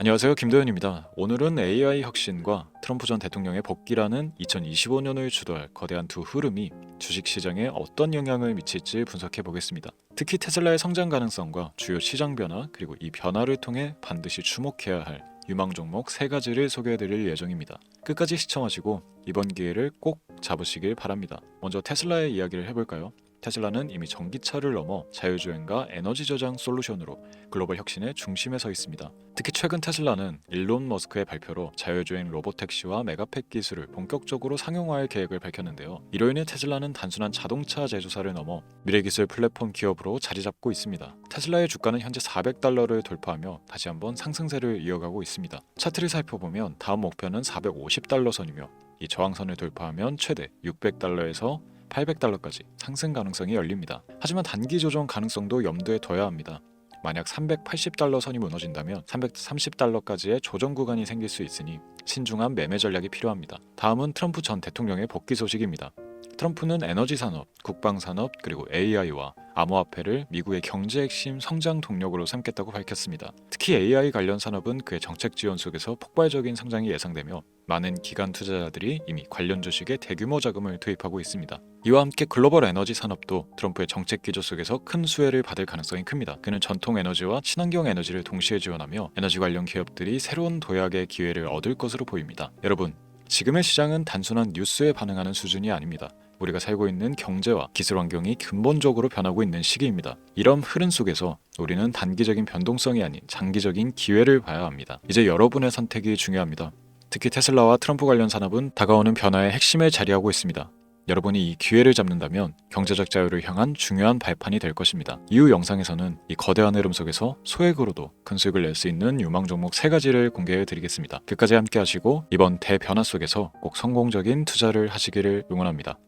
안녕하세요. 김도현입니다. 오늘은 AI 혁신과 트럼프 전 대통령의 복귀라는 2025년을 주도할 거대한 두 흐름이 주식 시장에 어떤 영향을 미칠지 분석해 보겠습니다. 특히 테슬라의 성장 가능성과 주요 시장 변화 그리고 이 변화를 통해 반드시 주목해야 할 유망 종목 세 가지를 소개해 드릴 예정입니다. 끝까지 시청하시고 이번 기회를 꼭 잡으시길 바랍니다. 먼저 테슬라의 이야기를 해볼까요? 테슬라는 이미 전기차를 넘어 자율주행과 에너지 저장 솔루션으로 글로벌 혁신의 중심에 서 있습니다. 특히 최근 테슬라는 일론 머스크의 발표로 자율주행 로보택시와 메가팩 기술을 본격적으로 상용화할 계획을 밝혔는데요. 이로 인해 테슬라는 단순한 자동차 제조사를 넘어 미래 기술 플랫폼 기업으로 자리 잡고 있습니다. 테슬라의 주가는 현재 400달러를 돌파하며 다시 한번 상승세를 이어가고 있습니다. 차트를 살펴보면 다음 목표는 450달러 선이며 이 저항선을 돌파하면 최대 600달러에서 800달러까지 상승 가능성이 열립니다. 하지만 단기 조정 가능성도 염두에 둬야 합니다. 만약 380달러 선이 무너진다면 330달러까지의 조정 구간이 생길 수 있으니 신중한 매매 전략이 필요합니다. 다음은 트럼프 전 대통령의 복귀 소식입니다. 트럼프는 에너지 산업, 국방 산업, 그리고 AI와 암호화폐를 미국의 경제 핵심 성장 동력으로 삼겠다고 밝혔습니다. 특히 AI 관련 산업은 그의 정책 지원 속에서 폭발적인 성장이 예상되며 많은 기관 투자자들이 이미 관련 주식에 대규모 자금을 투입하고 있습니다. 이와 함께 글로벌 에너지 산업도 트럼프의 정책 기조 속에서 큰 수혜를 받을 가능성이 큽니다. 그는 전통 에너지와 친환경 에너지를 동시에 지원하며 에너지 관련 기업들이 새로운 도약의 기회를 얻을 것으로 보입니다. 여러분, 지금의 시장은 단순한 뉴스에 반응하는 수준이 아닙니다. 우리가 살고 있는 경제와 기술 환경이 근본적으로 변하고 있는 시기입니다. 이런 흐름 속에서 우리는 단기적인 변동성이 아닌 장기적인 기회를 봐야 합니다. 이제 여러분의 선택이 중요합니다. 특히 테슬라와 트럼프 관련 산업은 다가오는 변화의 핵심에 자리하고 있습니다. 여러분이 이 기회를 잡는다면 경제적 자유를 향한 중요한 발판이 될 것입니다. 이후 영상에서는 이 거대한 흐름 속에서 소액으로도 큰 수익을 낼 수 있는 유망 종목 세 가지를 공개해 드리겠습니다. 끝까지 함께 하시고 이번 대변화 속에서 꼭 성공적인 투자를 하시기를 응원합니다.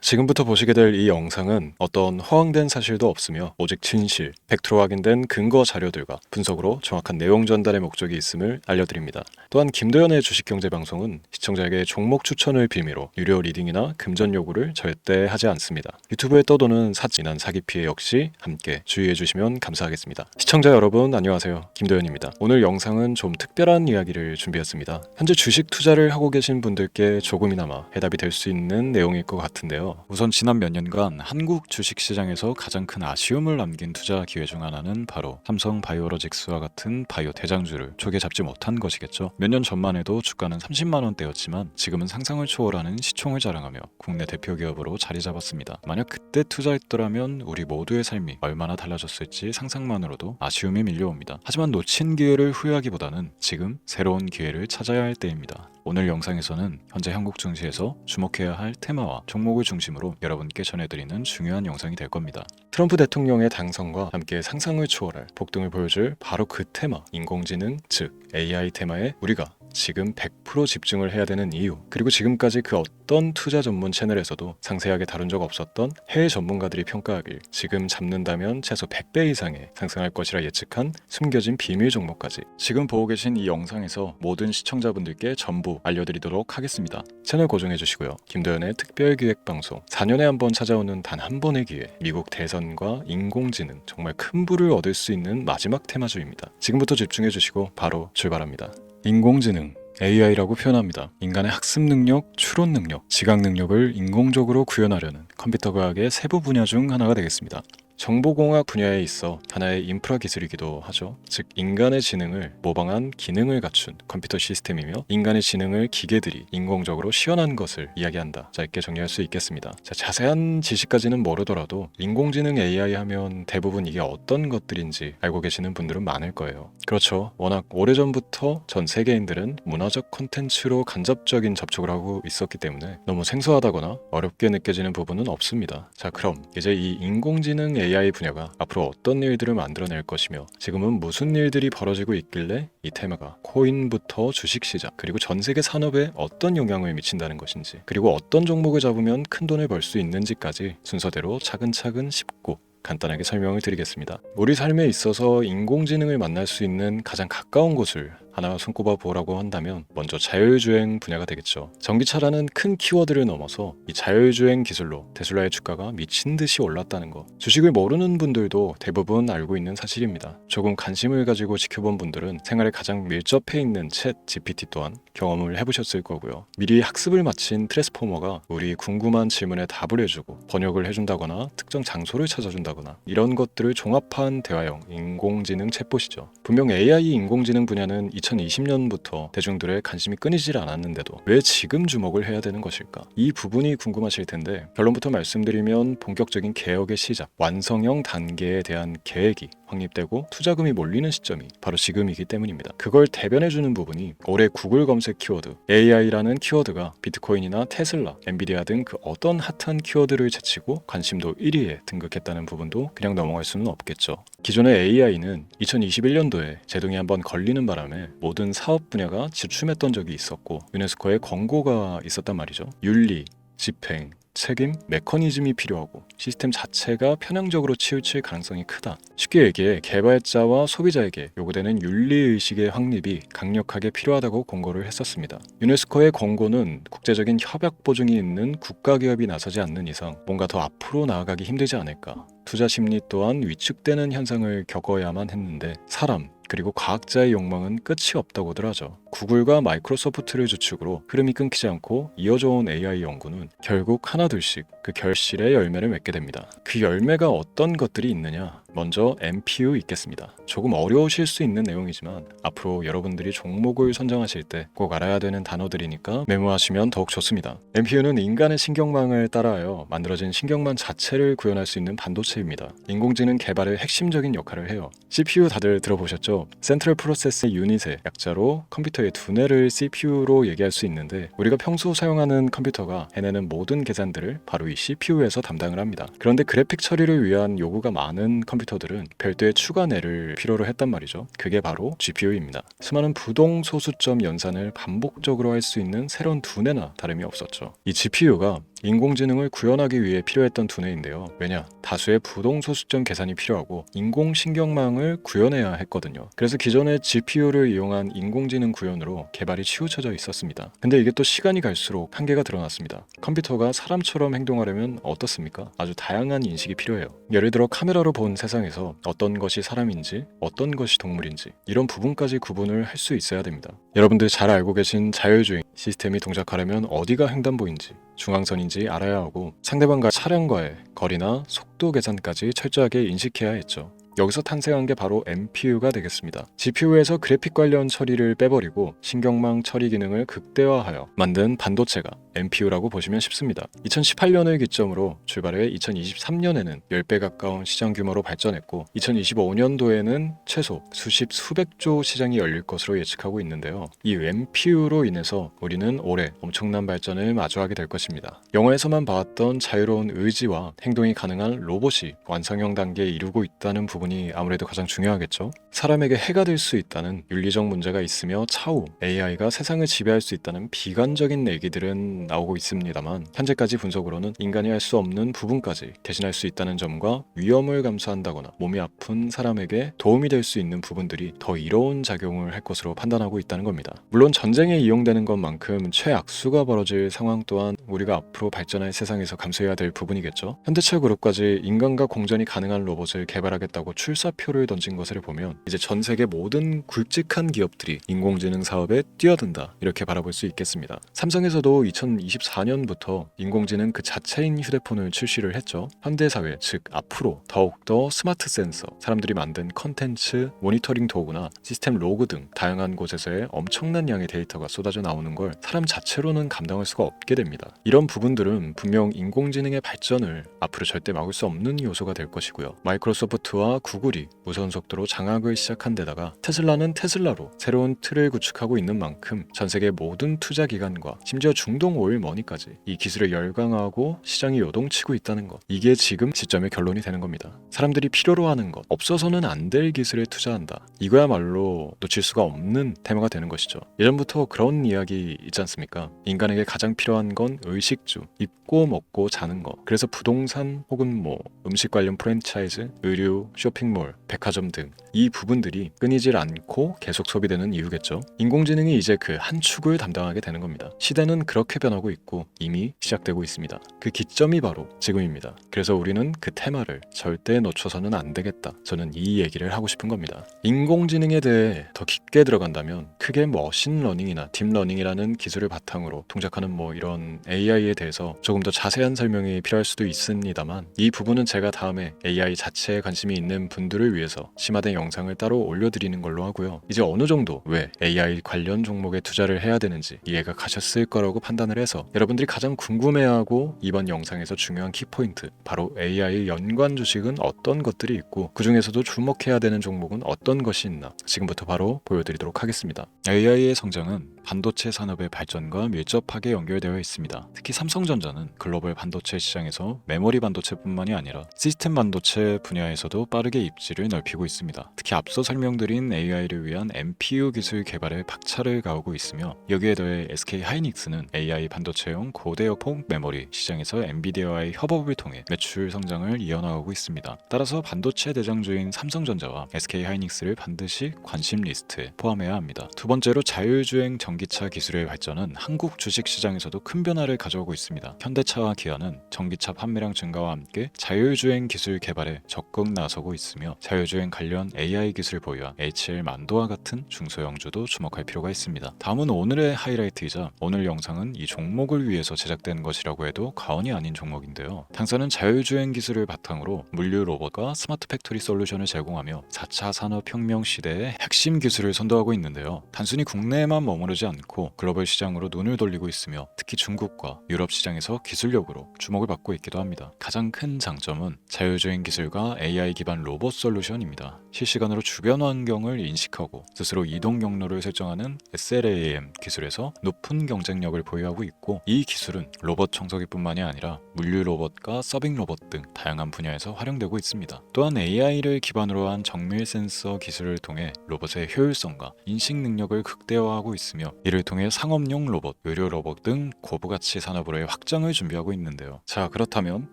지금부터 보시게 될 이 영상은 어떤 허황된 사실도 없으며 오직 진실, 팩트로 확인된 근거 자료들과 분석으로 정확한 내용 전달의 목적이 있음을 알려드립니다. 또한 김도현의 주식경제 방송은 시청자에게 종목 추천을 빌미로 유료 리딩이나 금전 요구를 절대 하지 않습니다. 유튜브에 떠도는 사진한 사기 피해 역시 함께 주의해 주시면 감사하겠습니다. 시청자 여러분 안녕하세요. 김도현입니다. 오늘 영상은 좀 특별한 이야기를 준비했습니다. 현재 주식 투자를 하고 계신 분들께 조금이나마 해답이 될 수 있는 내용일 것 같은데요. 우선 지난 몇 년간 한국 주식 시장에서 가장 큰 아쉬움을 남긴 투자 기회 중 하나는 바로 삼성 바이오로직스와 같은 바이오 대장주를 초기에 잡지 못한 것이겠죠. 몇 년 전만 해도 주가는 30만 원대였지만 지금은 상상을 초월하는 시총을 자랑하며 국내 대표 기업으로 자리 잡았습니다. 만약 그때 투자했더라면 우리 모두의 삶이 얼마나 달라졌을지 상상만으로도 아쉬움이 밀려옵니다. 하지만 놓친 기회를 후회하기보다는 지금 새로운 기회를 찾아야 할 때입니다. 오늘 영상에서는 현재 한국 증시에서 주목해야 할 테마와 종목을 중 심으로 여러분께 전해드리는 중요한 영상이 될 겁니다. 트럼프 대통령의 당선과 함께 상상을 초월할 폭등을 보여줄 바로 그 테마, 인공지능, 즉 AI 테마에 우리가 지금 100% 집중을 해야 되는 이유 그리고 지금까지 그 어떤 투자 전문 채널에서도 상세하게 다룬 적 없었던 해외 전문가들이 평가하길 지금 잡는다면 최소 100배 이상의 상승할 것이라 예측한 숨겨진 비밀 종목까지 지금 보고 계신 이 영상에서 모든 시청자분들께 전부 알려드리도록 하겠습니다. 채널 고정해 주시고요. 김도현의 특별 기획 방송 4년에 한 번 찾아오는 단 한 번의 기회 미국 대선과 인공지능 정말 큰 부를 얻을 수 있는 마지막 테마주입니다. 지금부터 집중해 주시고 바로 출발합니다. 인공지능 AI라고 표현합니다. 인간의 학습 능력, 추론 능력, 지각 능력을 인공적으로 구현하려는 컴퓨터 과학의 세부 분야 중 하나가 되겠습니다. 정보공학 분야에 있어 하나의 인프라 기술이기도 하죠. 즉 인간의 지능을 모방한 기능을 갖춘 컴퓨터 시스템이며 인간의 지능을 기계들이 인공적으로 시연한 것을 이야기한다. 짧게 정리할 수 있겠습니다. 자, 자세한 지식까지는 모르더라도 인공지능 AI 하면 대부분 이게 어떤 것들인지 알고 계시는 분들은 많을 거예요. 그렇죠. 워낙 오래전부터 전 세계인들은 문화적 콘텐츠로 간접적인 접촉을 하고 있었기 때문에 너무 생소하다거나 어렵게 느껴지는 부분은 없습니다. 자, 그럼 이제 이 인공지능 AI 분야가 앞으로 어떤 일들을 만들어낼 것이며 지금은 무슨 일들이 벌어지고 있길래 이 테마가 코인부터 주식시장 그리고 전 세계 산업에 어떤 영향을 미친다는 것인지 그리고 어떤 종목을 잡으면 큰 돈을 벌 수 있는지까지 순서대로 차근차근 짚고 간단하게 설명을 드리겠습니다. 우리 삶에 있어서 인공지능을 만날 수 있는 가장 가까운 곳을 하나 손꼽아 보라고 한다면 먼저 자율주행 분야가 되겠죠. 전기차라는 큰 키워드를 넘어서 이 자율주행 기술로 테슬라의 주가가 미친 듯이 올랐다는 거. 주식을 모르는 분들도 대부분 알고 있는 사실입니다. 조금 관심을 가지고 지켜본 분들은 생활에 가장 밀접해 있는 챗 GPT 또한 경험을 해보셨을 거고요. 미리 학습을 마친 트랜스포머가 우리 궁금한 질문에 답을 해주고 번역을 해준다거나 특정 장소를 찾아준다거나 이런 것들을 종합한 대화형 인공지능 챗봇이죠. 분명 AI 인공지능 분야는 2020년부터 대중들의 관심이 끊이질 않았는데도 왜 지금 주목을 해야 되는 것일까? 이 부분이 궁금하실 텐데 결론부터 말씀드리면 본격적인 개혁의 시작, 완성형 단계에 대한 계획이 확립되고 투자금이 몰리는 시점이 바로 지금이기 때문입니다. 그걸 대변해주는 부분이 올해 구글 검색 키워드 AI라는 키워드가 비트코인이나 테슬라, 엔비디아 등 그 어떤 핫한 키워드를 제치고 관심도 1위에 등극했다는 부분도 그냥 넘어갈 수는 없겠죠. 기존의 AI는 2021년도에 제동이 한번 걸리는 바람에 모든 사업 분야가 주춤했던 적이 있었고 유네스코의 권고가 있었단 말이죠. 윤리, 집행, 책임, 메커니즘이 필요하고 시스템 자체가 편향적으로 치우칠 가능성이 크다. 쉽게 얘기해 개발자와 소비자에게 요구되는 윤리의식의 확립이 강력하게 필요하다고 권고를 했었습니다. 유네스코의 권고는 국제적인 협약 보증이 있는 국가기업이 나서지 않는 이상 뭔가 더 앞으로 나아가기 힘들지 않을까. 투자 심리 또한 위축되는 현상을 겪어야만 했는데 사람, 그리고 과학자의 욕망은 끝이 없다고들 하죠. 구글과 마이크로소프트를 주축으로 흐름이 끊기지 않고 이어져 온 AI 연구는 결국 하나둘씩 그 결실의 열매를 맺게 됩니다. 그 열매가 어떤 것들이 있느냐? 먼저 MPU 있겠습니다. 조금 어려우실 수 있는 내용이지만 앞으로 여러분들이 종목을 선정하실 때 꼭 알아야 되는 단어들이니까 메모하시면 더욱 좋습니다. MPU는 인간의 신경망을 따라하여 만들어진 신경망 자체를 구현할 수 있는 반도체입니다. 인공지능 개발의 핵심적인 역할을 해요. CPU 다들 들어보셨죠? 센트럴 프로세스 유닛의 약자로 컴퓨터의 두뇌를 CPU로 얘기할 수 있는데 우리가 평소 사용하는 컴퓨터가 해내는 모든 계산들을 바로 이 CPU에서 담당을 합니다. 그런데 그래픽 처리를 위한 요구가 많은 컴퓨터 들은 별도의 추가뇌를 필요로 했단 말이죠. 그게 바로 GPU입니다. 수많은 부동 소수점 연산을 반복적으로 할 수 있는 새로운 두뇌나 다름이 없었죠. 이 GPU가 인공지능을 구현하기 위해 필요했던 두뇌인데요. 왜냐? 다수의 부동 소수점 계산이 필요하고 인공신경망을 구현해야 했거든요. 그래서 기존의 GPU를 이용한 인공지능 구현으로 개발이 치우쳐져 있었습니다. 근데 이게 또 시간이 갈수록 한계가 드러났습니다. 컴퓨터가 사람처럼 행동하려면 어떻습니까? 아주 다양한 인식이 필요해요. 예를 들어 카메라로 본 세상에서 어떤 것이 사람인지, 어떤 것이 동물인지 이런 부분까지 구분을 할 수 있어야 됩니다. 여러분들 잘 알고 계신 자율주행 시스템이 동작하려면 어디가 횡단보인지 중앙선 인지 알아야 하고 상대방과 차량과의 거리나 속도 계산까지 철저하게 인식해야 했죠. 여기서 탄생한 게 바로 MPU가 되겠습니다. GPU에서 그래픽 관련 처리를 빼버리고 신경망 처리 기능을 극대화하여 만든 반도체가 MPU라고 보시면 쉽습니다. 2018년을 기점으로 출발해 2023년에는 10배 가까운 시장 규모로 발전했고 2025년도에는 최소 수십 수백조 시장이 열릴 것으로 예측하고 있는데요. 이 MPU로 인해서 우리는 올해 엄청난 발전을 마주하게 될 것입니다. 영화에서만 봐왔던 자유로운 의지와 행동이 가능한 로봇이 완성형 단계에 이르고 있다는 부분이 아무래도 가장 중요하겠죠. 사람에게 해가 될 수 있다는 윤리적 문제가 있으며 차후 AI가 세상을 지배할 수 있다는 비관적인 얘기들은 나오고 있습니다만 현재까지 분석으로는 인간이 할 수 없는 부분까지 대신할 수 있다는 점과 위험을 감수한다거나 몸이 아픈 사람에게 도움이 될 수 있는 부분들이 더 이로운 작용을 할 것으로 판단하고 있다는 겁니다. 물론 전쟁에 이용되는 것만큼 최악수가 벌어질 상황 또한 우리가 앞으로 발전할 세상에서 감수해야 될 부분이겠죠. 현대차 그룹까지 인간과 공전이 가능한 로봇을 개발하겠다고 출사표를 던진 것을 보면 이제 전 세계 모든 굵직한 기업들이 인공지능 사업에 뛰어든다 이렇게 바라볼 수 있겠습니다. 삼성에서도 2024년부터 인공지능 그 자체인 휴대폰을 출시를 했죠. 현대 사회 즉 앞으로 더욱더 스마트 센서, 사람들이 만든 컨텐츠, 모니터링 도구나 시스템 로그 등 다양한 곳에서의 엄청난 양의 데이터가 쏟아져 나오는 걸 사람 자체로는 감당할 수가 없게 됩니다. 이런 부분들은 분명 인공지능의 발전을 앞으로 절대 막을 수 없는 요소가 될 것이고요. 마이크로소프트와 구글이 무선 속도로 장악을 시작한 데다가 테슬라는 테슬라로 새로운 틀을 구축하고 있는 만큼 전 세계 모든 투자 기관과 심지어 중동 오일 머니까지 이 기술에 열광하고 시장이 요동치고 있다는 것 이게 지금 시점의 결론이 되는 겁니다. 사람들이 필요로 하는 것 없어서는 안 될 기술에 투자한다. 이거야말로 놓칠 수가 없는 테마가 되는 것이죠. 예전부터 그런 이야기 있지 않습니까? 인간에게 가장 필요한 건 의식주, 입고 먹고 자는 것. 그래서 부동산 혹은 뭐 음식 관련 프랜차이즈, 의류, 쇼핑몰, 백화점 등 이 부분들이 끊이질 않고 계속 소비되는 이유겠죠. 인공지능이 이제 그 한 축을 담당하게 되는 겁니다. 시대는 그렇게 변 하고 있고 이미 시작되고 있습니다. 그 기점이 바로 지금입니다. 그래서 우리는 그 테마를 절대 놓쳐서는 안 되겠다. 저는 이 얘기를 하고 싶은 겁니다. 인공지능에 대해 더 깊게 들어간다면 크게 머신러닝이나 딥러닝이라는 기술을 바탕으로 동작하는 뭐 이런 AI에 대해서 조금 더 자세한 설명이 필요할 수도 있습니다만 이 부분은 제가 다음에 AI 자체에 관심이 있는 분들을 위해서 심화된 영상을 따로 올려드리는 걸로 하고요. 이제 어느 정도 왜 AI 관련 종목에 투자를 해야 되는지 이해가 가셨을 거라고 판단을 해서 여러분들이 가장 궁금해하고 이번 영상에서 중요한 키포인트 바로 AI 연관 주식은 어떤 것들이 있고 그 중에서도 주목해야 되는 종목은 어떤 것이 있나 지금부터 바로 보여드리도록 하겠습니다. AI의 성장은 반도체 산업의 발전과 밀접하게 연결되어 있습니다. 특히 삼성전자는 글로벌 반도체 시장에서 메모리 반도체뿐만이 아니라 시스템 반도체 분야에서도 빠르게 입지를 넓히고 있습니다. 특히 앞서 설명드린 AI를 위한 MPU 기술 개발에 박차를 가하고 있으며 여기에 더해 SK 하이닉스는 AI 반도체용 고대역폭 메모리 시장에서 엔비디아와의 협업을 통해 매출 성장을 이어나가고 있습니다. 따라서 반도체 대장주인 삼성전자와 SK 하이닉스를 반드시 관심 리스트에 포함해야 합니다. 두 번째로 자율주행 전기차 기술의 발전은 한국 주식 시장에서도 큰 변화를 가져오고 있습니다. 현대차와 기아는 전기차 판매량 증가와 함께 자율주행 기술 개발에 적극 나서고 있으며 자율주행 관련 AI 기술 보유한 HL 만도와 같은 중소형주도 주목할 필요가 있습니다. 다음은 오늘의 하이라이트이자 오늘 영상은 이 종목을 위해서 제작된 것이라고 해도 과언이 아닌 종목인데요. 당사는 자율주행 기술을 바탕으로 물류 로봇과 스마트 팩토리 솔루션을 제공하며 4차 산업혁명 시대의 핵심 기술을 선도하고 있는데요. 단순히 국내에만 머무르지 않고 글로벌 시장으로 눈을 돌리고 있으며 특히 중국과 유럽 시장에서 기술력으로 주목을 받고 있기도 합니다. 가장 큰 장점은 자율주행 기술과 AI 기반 로봇 솔루션입니다. 실시간으로 주변 환경을 인식하고 스스로 이동 경로를 설정하는 SLAM 기술에서 높은 경쟁력을 보유하고 있고 이 기술은 로봇 청소기뿐만이 아니라 물류 로봇과 서빙 로봇 등 다양한 분야에서 활용되고 있습니다. 또한 AI를 기반으로 한 정밀 센서 기술을 통해 로봇의 효율성과 인식 능력을 극대화하고 있으며 이를 통해 상업용 로봇, 의료 로봇 등 고부가치 산업으로의 확장을 준비하고 있는데요. 자 그렇다면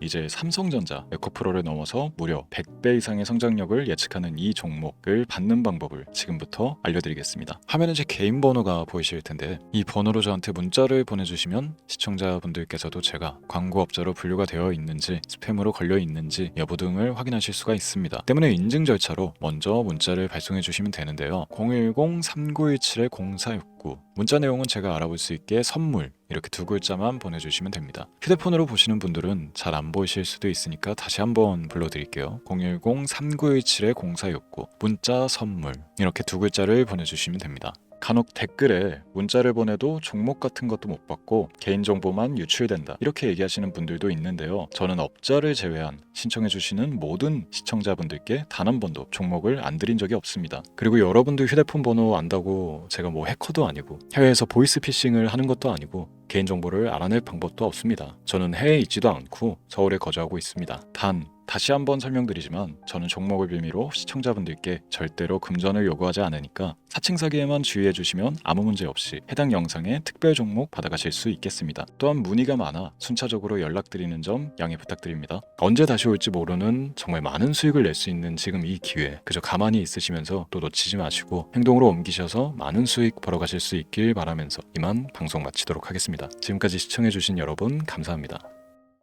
이제 삼성전자 에코프로를 넘어서 무려 100배 이상의 성장력을 예측하는 이 종목을 받는 방법을 지금부터 알려드리겠습니다. 화면에 제 개인 번호가 보이실 텐데 이 번호로 저한테 문자를 보내주시면 시청자분들께서도 제가 광고업자로 분류가 되어 있는지 스팸으로 걸려 있는지 여부 등을 확인하실 수가 있습니다. 때문에 인증 절차로 먼저 문자를 발송해 주시면 되는데요. 010-3917-0469 문자 내용은 제가 알아볼 수 있게 선물 이렇게 두 글자만 보내주시면 됩니다. 휴대폰으로 보시는 분들은 잘 안 보이실 수도 있으니까 다시 한번 불러드릴게요. 010-3917-0469 문자 선물 이렇게 두 글자를 보내주시면 됩니다. 간혹 댓글에 문자를 보내도 종목 같은 것도 못 받고 개인정보만 유출된다. 이렇게 얘기하시는 분들도 있는데요. 저는 업자를 제외한 신청해 주시는 모든 시청자분들께 단 한 번도 종목을 안 드린 적이 없습니다. 그리고 여러분들 휴대폰 번호 안다고 제가 뭐 해커도 아니고 해외에서 보이스피싱을 하는 것도 아니고 개인정보를 알아낼 방법도 없습니다 저는 해외에 있지도 않고 서울에 거주하고 있습니다 단 다시 한번 설명드리지만 저는 종목을 빌미로 시청자분들께 절대로 금전을 요구하지 않으니까 사칭 사기에만 주의해 주시면 아무 문제 없이 해당 영상에 특별 종목 받아가실 수 있겠습니다. 또한 문의가 많아 순차적으로 연락드리는 점 양해 부탁드립니다. 언제 다시 올지 모르는 정말 많은 수익을 낼 수 있는 지금 이 기회 그저 가만히 있으시면서 또 놓치지 마시고 행동으로 옮기셔서 많은 수익 벌어가실 수 있길 바라면서 이만 방송 마치도록 하겠 지금까지 시청해 주신 여러분 감사합니다.